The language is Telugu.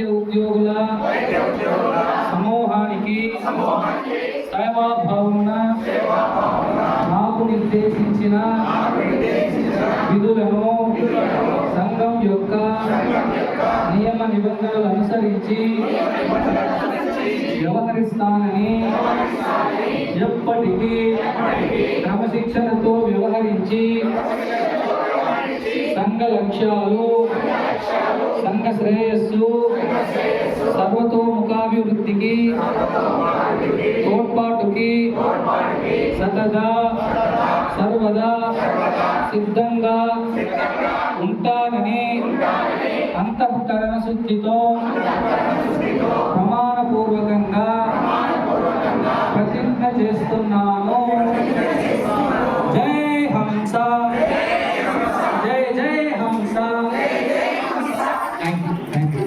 వైద్య ఉద్యోగుల సమూహానికి సేవాభావన నాకు నిర్దేశించిన విధులను సంఘం యొక్క నియమ నిబంధనలు అనుసరించి వ్యవహరిస్తానని ఎప్పటికీ క్రమశిక్షణతో వ్యవహరించి సంఘ లక్ష్యాలు శ్రేయస్సు సర్వతోముఖాభివృద్ధికి తోడ్పాటుకి సతదా సర్వదా సిద్ధంగా ఉంటానని అంతఃకరణ శుద్ధితో ప్రమాణపూర్వకంగా ప్రతిజ్ఞ చేస్తున్నాను. జై హంస.